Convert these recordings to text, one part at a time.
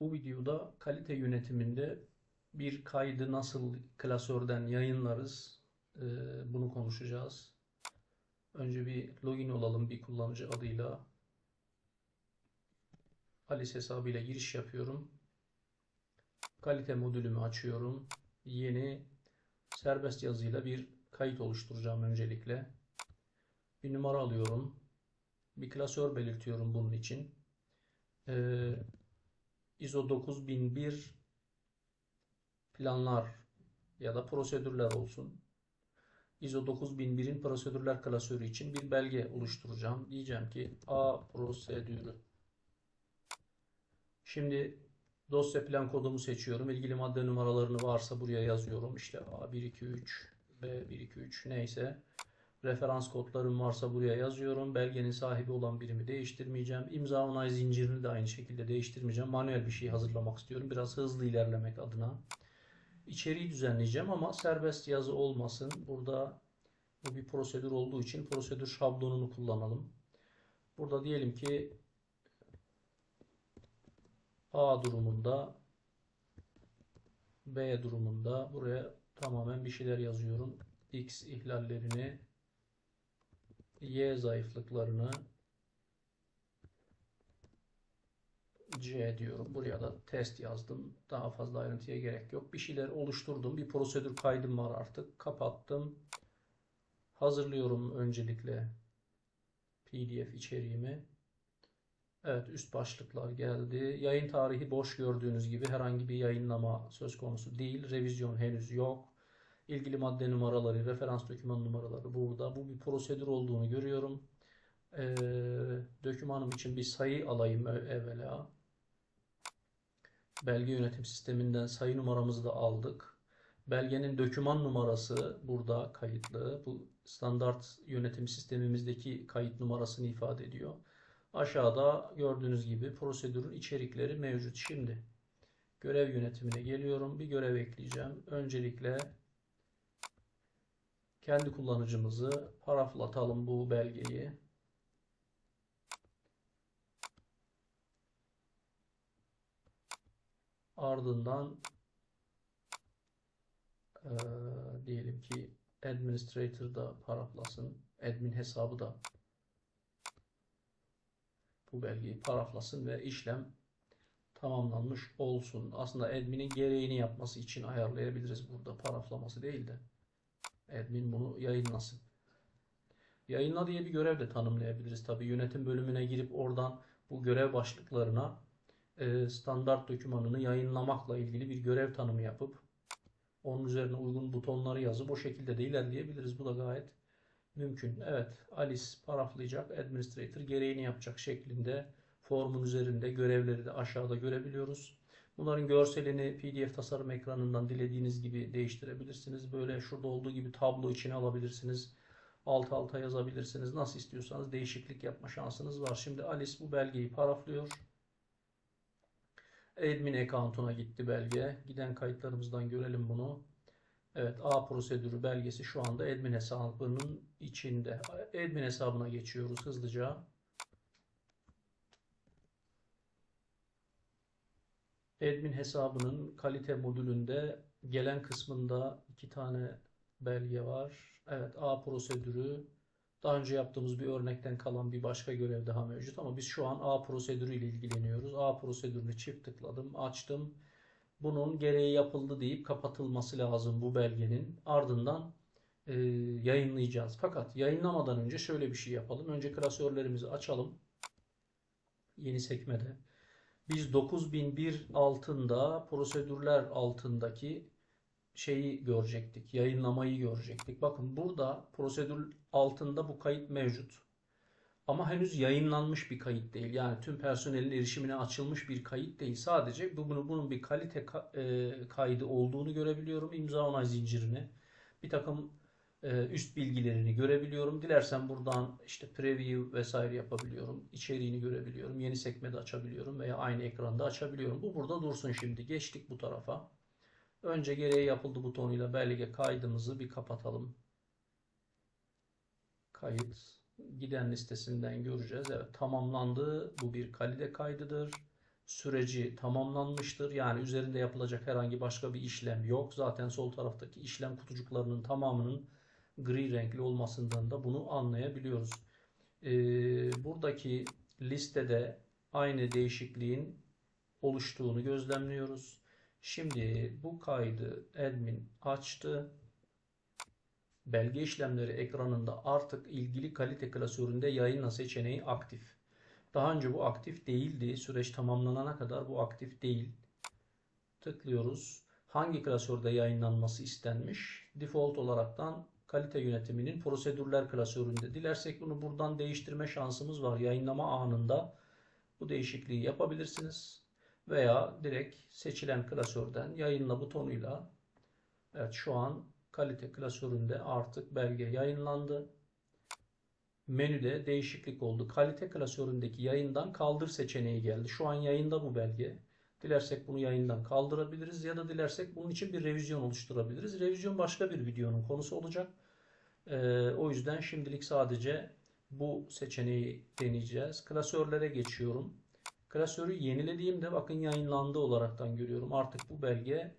Bu videoda kalite yönetiminde bir kaydı nasıl klasörden yayınlarız e, bunu konuşacağız. Önce bir login olalım bir kullanıcı adıyla. Alice hesabıyla giriş yapıyorum. Kalite modülümü açıyorum. Yeni serbest yazıyla bir kayıt oluşturacağım öncelikle. Bir numara alıyorum. Bir klasör belirtiyorum bunun için. Ee, ISO 9001 planlar ya da prosedürler olsun. ISO 9001'in prosedürler klasörü için bir belge oluşturacağım. Diyeceğim ki A prosedürü. Şimdi dosya plan kodumu seçiyorum. İlgili madde numaralarını varsa buraya yazıyorum. İşte A123, B123 neyse. Referans kodlarım varsa buraya yazıyorum. Belgenin sahibi olan birimi değiştirmeyeceğim. İmza onay zincirini de aynı şekilde değiştirmeyeceğim. Manuel bir şey hazırlamak istiyorum. Biraz hızlı ilerlemek adına. İçeriği düzenleyeceğim ama serbest yazı olmasın. Burada bu bir prosedür olduğu için prosedür şablonunu kullanalım. Burada diyelim ki A durumunda B durumunda buraya tamamen bir şeyler yazıyorum. X ihlallerini Y zayıflıklarını C diyorum. Buraya da test yazdım. Daha fazla ayrıntıya gerek yok. Bir şeyler oluşturdum. Bir prosedür kaydım var artık. Kapattım. Hazırlıyorum öncelikle PDF içeriğimi. Evet üst başlıklar geldi. Yayın tarihi boş gördüğünüz gibi herhangi bir yayınlama söz konusu değil. Revizyon henüz yok. İlgili madde numaraları, referans doküman numaraları burada. Bu bir prosedür olduğunu görüyorum. Ee, dokümanım için bir sayı alayım evvela. Belge yönetim sisteminden sayı numaramızı da aldık. Belgenin doküman numarası burada kayıtlı. Bu standart yönetim sistemimizdeki kayıt numarasını ifade ediyor. Aşağıda gördüğünüz gibi prosedürün içerikleri mevcut. Şimdi görev yönetimine geliyorum. Bir görev ekleyeceğim. Öncelikle kendi kullanıcımızı paraflatalım bu belgeyi. Ardından e, diyelim ki administrator da paraflasın. Admin hesabı da bu belgeyi paraflasın ve işlem tamamlanmış olsun. Aslında admin'in gereğini yapması için ayarlayabiliriz burada paraflaması değil de admin bunu yayınlasın. Yayınla diye bir görev de tanımlayabiliriz. Tabi yönetim bölümüne girip oradan bu görev başlıklarına e, standart dokümanını yayınlamakla ilgili bir görev tanımı yapıp onun üzerine uygun butonları yazıp o şekilde de ilerleyebiliriz. Bu da gayet mümkün. Evet, Alice paraflayacak, administrator gereğini yapacak şeklinde formun üzerinde görevleri de aşağıda görebiliyoruz. Bunların görselini PDF tasarım ekranından dilediğiniz gibi değiştirebilirsiniz. Böyle şurada olduğu gibi tablo içine alabilirsiniz. Alt alta yazabilirsiniz. Nasıl istiyorsanız değişiklik yapma şansınız var. Şimdi Alice bu belgeyi paraflıyor. Admin account'una gitti belge. Giden kayıtlarımızdan görelim bunu. Evet A prosedürü belgesi şu anda admin hesabının içinde. Admin hesabına geçiyoruz hızlıca. Admin hesabının kalite modülünde gelen kısmında iki tane belge var. Evet A prosedürü daha önce yaptığımız bir örnekten kalan bir başka görev daha mevcut ama biz şu an A prosedürü ile ilgileniyoruz. A prosedürünü çift tıkladım, açtım. Bunun gereği yapıldı deyip kapatılması lazım bu belgenin. Ardından e, yayınlayacağız. Fakat yayınlamadan önce şöyle bir şey yapalım. Önce klasörlerimizi açalım. Yeni sekmede. Biz 9001 altında prosedürler altındaki şeyi görecektik. Yayınlamayı görecektik. Bakın burada prosedür altında bu kayıt mevcut. Ama henüz yayınlanmış bir kayıt değil. Yani tüm personelin erişimine açılmış bir kayıt değil. Sadece bunu, bunun bir kalite kaydı olduğunu görebiliyorum. İmza onay zincirini. Bir takım üst bilgilerini görebiliyorum. Dilersen buradan işte preview vesaire yapabiliyorum. İçeriğini görebiliyorum. Yeni sekmede açabiliyorum veya aynı ekranda açabiliyorum. Bu burada dursun şimdi. Geçtik bu tarafa. Önce gereği yapıldı butonuyla belge kaydımızı bir kapatalım. Kayıt giden listesinden göreceğiz. Evet tamamlandı. Bu bir kalite kaydıdır. süreci tamamlanmıştır. Yani üzerinde yapılacak herhangi başka bir işlem yok. Zaten sol taraftaki işlem kutucuklarının tamamının gri renkli olmasından da bunu anlayabiliyoruz. Ee, buradaki listede aynı değişikliğin oluştuğunu gözlemliyoruz. Şimdi bu kaydı admin açtı. Belge işlemleri ekranında artık ilgili kalite klasöründe yayınla seçeneği aktif. Daha önce bu aktif değildi. Süreç tamamlanana kadar bu aktif değil. Tıklıyoruz. Hangi klasörde yayınlanması istenmiş? Default olaraktan kalite yönetiminin prosedürler klasöründe. Dilersek bunu buradan değiştirme şansımız var. Yayınlama anında bu değişikliği yapabilirsiniz. Veya direkt seçilen klasörden yayınla butonuyla evet şu an kalite klasöründe artık belge yayınlandı. Menüde değişiklik oldu. Kalite klasöründeki yayından kaldır seçeneği geldi. Şu an yayında bu belge. Dilersek bunu yayından kaldırabiliriz ya da dilersek bunun için bir revizyon oluşturabiliriz. Revizyon başka bir videonun konusu olacak. Ee, o yüzden şimdilik sadece bu seçeneği deneyeceğiz. Klasörlere geçiyorum. Klasörü yenilediğimde bakın yayınlandı olaraktan görüyorum. Artık bu belge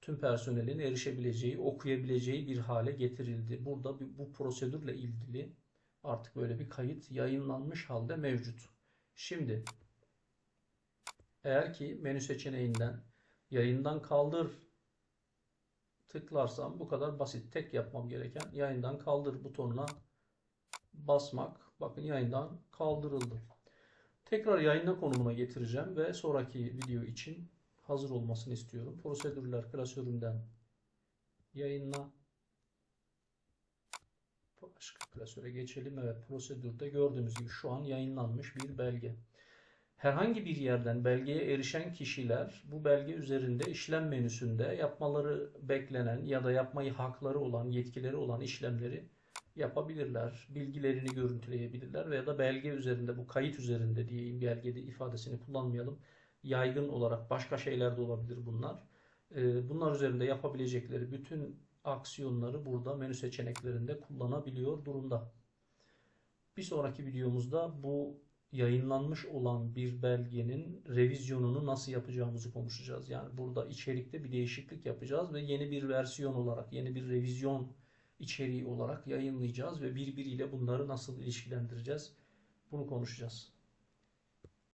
tüm personelin erişebileceği, okuyabileceği bir hale getirildi. Burada bu prosedürle ilgili artık böyle bir kayıt yayınlanmış halde mevcut. Şimdi eğer ki menü seçeneğinden yayından kaldır tıklarsam bu kadar basit. Tek yapmam gereken yayından kaldır butonuna basmak. Bakın yayından kaldırıldı. Tekrar yayına konumuna getireceğim ve sonraki video için hazır olmasını istiyorum. Prosedürler klasöründen yayınla. Başka klasöre geçelim. Evet prosedürde gördüğümüz gibi şu an yayınlanmış bir belge. Herhangi bir yerden belgeye erişen kişiler bu belge üzerinde işlem menüsünde yapmaları beklenen ya da yapmayı hakları olan, yetkileri olan işlemleri yapabilirler. Bilgilerini görüntüleyebilirler veya da belge üzerinde bu kayıt üzerinde diyeyim belgede ifadesini kullanmayalım. Yaygın olarak başka şeyler de olabilir bunlar. Ee, Bunlar üzerinde yapabilecekleri bütün aksiyonları burada menü seçeneklerinde kullanabiliyor durumda. Bir sonraki videomuzda bu yayınlanmış olan bir belgenin revizyonunu nasıl yapacağımızı konuşacağız. Yani burada içerikte bir değişiklik yapacağız ve yeni bir versiyon olarak, yeni bir revizyon içeriği olarak yayınlayacağız ve birbiriyle bunları nasıl ilişkilendireceğiz bunu konuşacağız.